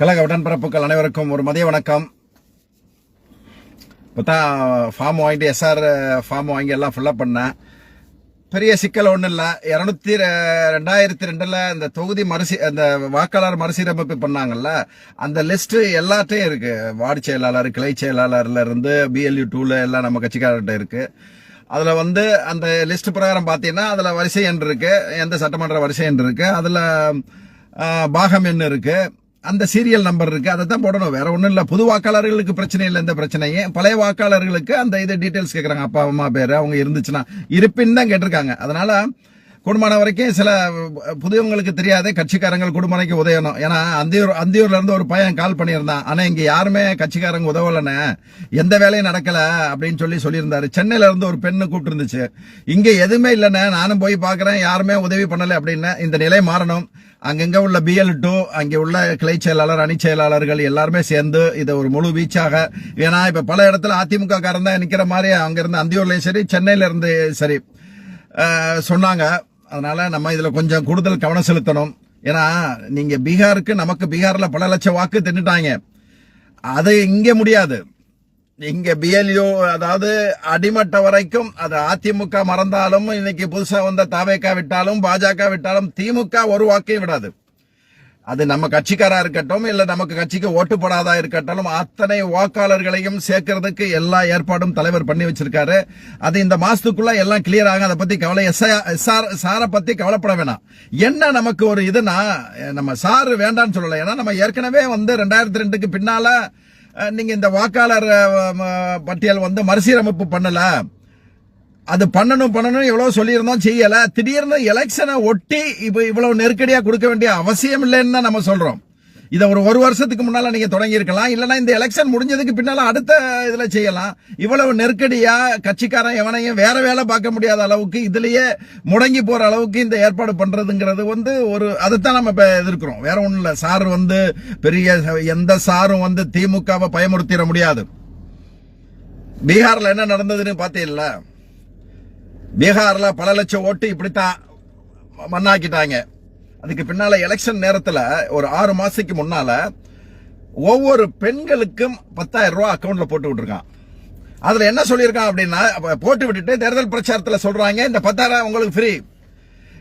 கழக உடன்பிறப்புகள் அனைவருக்கும் ஒரு மதிய வணக்கம். இப்போ தான் ஃபார்ம் வாங்கிட்டு எஸ்ஆர் ஃபார்ம் வாங்கி எல்லாம் ஃபில்லப் பண்ணேன். பெரிய சிக்கல் ஒன்றும் இல்லை. இரநூத்தி ரெண்டாயிரத்தி ரெண்டில் இந்த தொகுதி மறுசி அந்த வாக்காளர் மறுசீரமைப்பு பண்ணாங்கல்ல அந்த லிஸ்ட்டு எல்லாத்தையும் இருக்குது வார்டு செயலாளர் கிளை செயலாளர்லேருந்து பிஎல்யூ டூல எல்லாம் நம்ம கட்சிக்காரர்கிட்ட இருக்குது அதில் வந்து அந்த லிஸ்ட் பிரகாரம் பார்த்தீங்கன்னா அதில் வரிசை எண் இருக்குது எந்த சட்டமன்ற வரிசை எண் இருக்குது அதில் பாகம் எண் இருக்குது அந்த சீரியல் நம்பர் இருக்கு அதை தான் போடணும். வேற ஒன்றும் இல்லை. புது வாக்காளர்களுக்கு பிரச்சனை இல்லை எந்த பிரச்சனையும் பழைய வாக்காளர்களுக்கு அந்த இது டீட்டெயில்ஸ் கேட்குறாங்க அப்பா அம்மா பேர் அவங்க இருந்துச்சுன்னா. இருப்பின்னு தான் கேட்டிருக்காங்க. அதனால குடும்பமான வரைக்கும் சில புதியவங்களுக்கு தெரியாத கட்சிக்காரங்க குடும்பனைக்கு உதயணும். ஏன்னா அந்தியூர் அந்தியூர்ல இருந்து ஒரு பையன் கால் பண்ணியிருந்தான். ஆனா இங்க யாருமே கட்சிக்காரங்க உதவலன்னு எந்த வேலையும் நடக்கல அப்படின்னு சொல்லி சொல்லியிருந்தாரு. சென்னையில இருந்து ஒரு பெண்ணு கூப்பிட்டு இருந்துச்சு இங்க எதுவுமே இல்லைன்னு நானும் போய் பாக்குறேன் யாருமே உதவி பண்ணல அப்படின்னு. இந்த நிலை மாறணும். அங்கங்க உள்ள பிஎல் டூ அங்கே உள்ள கிளை செயலாளர் அணி செயலாளர்கள் எல்லாருமே சேர்ந்து இதை ஒரு முழு வீச்சாக. ஏன்னா இப்ப பல இடத்துல அதிமுக காரன் தான் நிக்கிற மாதிரி அங்கிருந்து அந்தியூர்லயும் சரி சென்னையில இருந்து சரி சொன்னாங்க. அதனால நம்ம இதுல கொஞ்சம் கூடுதல் கவனம் செலுத்தணும். ஏன்னா நீங்க பீகாருக்கு நமக்கு பீகார்ல பல லட்சம் வாக்கு தின்னுட்டாங்க. அது இங்க முடியாது. இங்க பிஎல்யூ அதாவது அடிமட்ட வரைக்கும் அது அதிமுக மறந்தாலும் இன்னைக்கு புதுசா வந்த தாவேக்கா விட்டாலும் பாஜக விட்டாலும் திமுக ஒரு வாக்கையும் விடாது. அது நம்ம கட்சிக்காரா இருக்கட்டும் இல்ல நமக்கு கட்சிக்கு ஓட்டு போடாதா இருக்கட்டும் அத்தனை வாக்காளர்களையும் சேர்க்கறதுக்கு எல்லா ஏற்பாடும் தலைவர் பண்ணி வச்சிருக்காரு. அது இந்த மாசத்துக்குள்ள எல்லாம் கிளியர் ஆகும். அதை பத்தி கவலை எஸ்ஆர் சாரை பத்தி கவலைப்பட வேணாம். என்ன நமக்கு ஒரு இதுனா நம்ம சார் வேண்டாம்னு சொல்லல. ஏன்னா நம்ம ஏற்கனவே வந்து ரெண்டாயிரத்தி ரெண்டுக்கு பின்னால நீங்க இந்த வாக்காளர் பட்டியல் வந்து மறுசீரமைப்பு பண்ணல. அது பண்ணணும் பண்ணணும் எவ்வளவு சொல்லியிருந்தோம் செய்யல. திடீர்னு எலெக்ஷனை ஒட்டி இப்போ இவ்வளவு நெருக்கடியா கொடுக்க வேண்டிய அவசியம் இல்லைன்னு தான் நம்ம சொல்றோம். இதை ஒரு ஒரு வருஷத்துக்கு முன்னால நீங்க தொடங்கியிருக்கலாம். இல்லைன்னா இந்த எலெக்ஷன் முடிஞ்சதுக்கு பின்னால அடுத்த இதுல செய்யலாம். இவ்வளவு நெருக்கடியா கட்சிக்காரன் எவனையும் வேற வேலை பார்க்க முடியாத அளவுக்கு இதுலயே முடங்கி போற அளவுக்கு இந்த ஏற்பாடு பண்றதுங்கிறது வந்து ஒரு அதைத்தான் நம்ம இப்போ எதிர்க்கிறோம். வேற ஒன்றும் இல்லை. சார் வந்து பெரிய எந்த சாரும் வந்து திமுகவை பயமுறுத்திட முடியாது. பீகார்ல என்ன நடந்ததுன்னு பார்த்தீங்களா பீகார்ல பல லட்சம் ஓட்டு இப்படித்தான் மண்ணாக்கிட்டாங்க. அதுக்கு பின்னால எலெக்ஷன் நேரத்தில் ஒரு ஆறு மாசத்துக்கு முன்னால ஒவ்வொரு பெண்களுக்கும் பத்தாயிரம் ரூபா அக்கவுண்ட்ல போட்டு விட்டுருக்கான். அதுல என்ன சொல்லியிருக்கான் அப்படின்னா போட்டு விட்டுட்டு தேர்தல் பிரச்சாரத்தில் சொல்றாங்க இந்த பத்தாயிரம் உங்களுக்கு ஃப்ரீ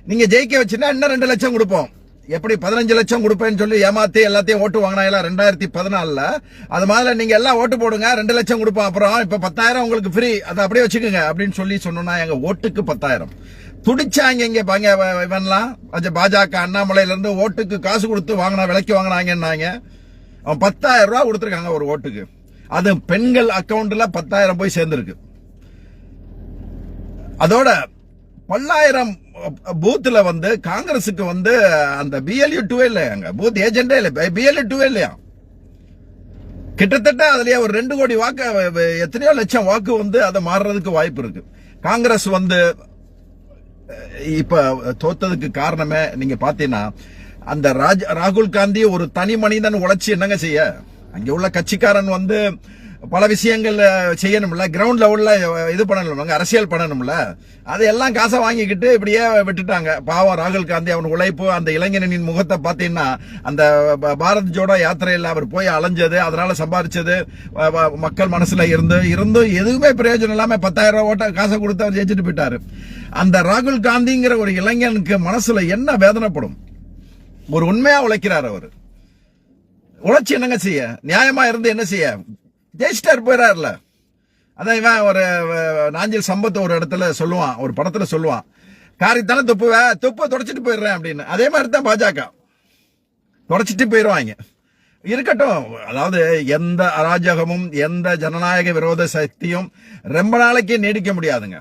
நீங்க ஜெயிக்க வச்சுன்னா இன்னும் ரெண்டு லட்சம் கொடுப்போம். எப்படி பதினஞ்சு லட்சம் கொடுப்பேன்னு சொல்லி ஏமாத்தி எல்லாத்தையும் ஓட்டு வாங்கினாங்களா ரெண்டாயிரத்தி பதினாலுல. அது மாதிரி நீங்க எல்லாம் ஓட்டு போடுங்க ரெண்டு லட்சம் கொடுப்போம். அப்புறம் இப்ப பத்தாயிரம் உங்களுக்கு ஃப்ரீ அதை அப்படியே வச்சுக்கோங்க அப்படின்னு சொல்லி சொன்னோம்னா எங்க ஓட்டுக்கு பத்தாயிரம். துடிச்சாங்க இங்க பாங்க இவன்லாம். அது பாஜக அண்ணாமலையில இருந்து ஓட்டுக்கு காசு கொடுத்து வாங்கினா விலைக்கு வாங்கினாங்கன்னாங்க. அவன் பத்தாயிரம் ரூபா கொடுத்துருக்காங்க ஒரு ஓட்டுக்கு. அது பெண்கள் அக்கௌண்ட்ல பத்தாயிரம் போய் சேர்ந்துருக்கு. அதோட பல்லாயிரம் பூத்துல வந்து காங்கிரஸுக்கு வந்து அந்த பிஎல்யூ டூ இல்லையாங்க பூத் ஏஜென்டே இல்லை பிஎல்யூ டூவே இல்லையா? கிட்டத்தட்ட அதுலயே ஒரு ரெண்டு கோடி வாக்கு எத்தனையோ லட்சம் வாக்கு வந்து அதை மாறுறதுக்கு வாய்ப்பு இருக்கு. காங்கிரஸ் வந்து இப்ப தோத்ததுக்கு காரணமே நீங்க பாத்தீங்கன்னா அந்த ராஜ் ராகுல் காந்தி ஒரு தனி மனிதன் உழைச்சி என்னங்க செய்ய? அங்க உள்ள கட்சிக்காரன் வந்து பல விஷயங்கள் செய்யணும்ல கிரவுண்ட் லெவலில் இது பண்ணணும்ல அரசியல் பண்ணணும்ல. அதையெல்லாம் காசை வாங்கிக்கிட்டு இப்படியே விட்டுட்டாங்க. பாவம் ராகுல் காந்தி அவன் உழைப்பு அந்த இளைஞனின் முகத்தை பார்த்தீங்கன்னா அந்த ப- பாரத் ஜோடோ யாத்திரையில் அவர் போய் அலைஞ்சது அதனால சம்பாரிச்சது வ- மக்கள் மனசுல இருந்து இருந்தும் எதுவுமே பிரயோஜனம் இல்லாமல் பத்தாயிரம் ரூபா ஓட்ட காசை கொடுத்து அவர் ஜெயிச்சுட்டு போயிட்டாரு. அந்த ராகுல் காந்திங்கிற ஒரு இளைஞனுக்கு மனசுல என்ன வேதனைப்படும்? ஒரு உண்மையா உழைக்கிறார் அவர். உழைச்சி என்னங்க செய்ய? நியாயமா இருந்து என்ன செய்ய? ஜெயிச்சிட்டார் போயிடாருல அதான் இவன் ஒரு நாஞ்சில் சம்பத்தை ஒரு இடத்துல சொல்லுவான் ஒரு படத்துல சொல்லுவான். காரித்தானே துப்புவேன் துப்ப தொடச்சிட்டு போயிடுறேன் அப்படின்னு. அதே மாதிரி தான் பாஜக. தொடச்சிட்டு போயிடுவாங்க இருக்கட்டும் அதாவது எந்த அராஜகமும் எந்த ஜனநாயக விரோத சக்தியும் ரொம்ப நாளைக்கு நீடிக்க முடியாதுங்க.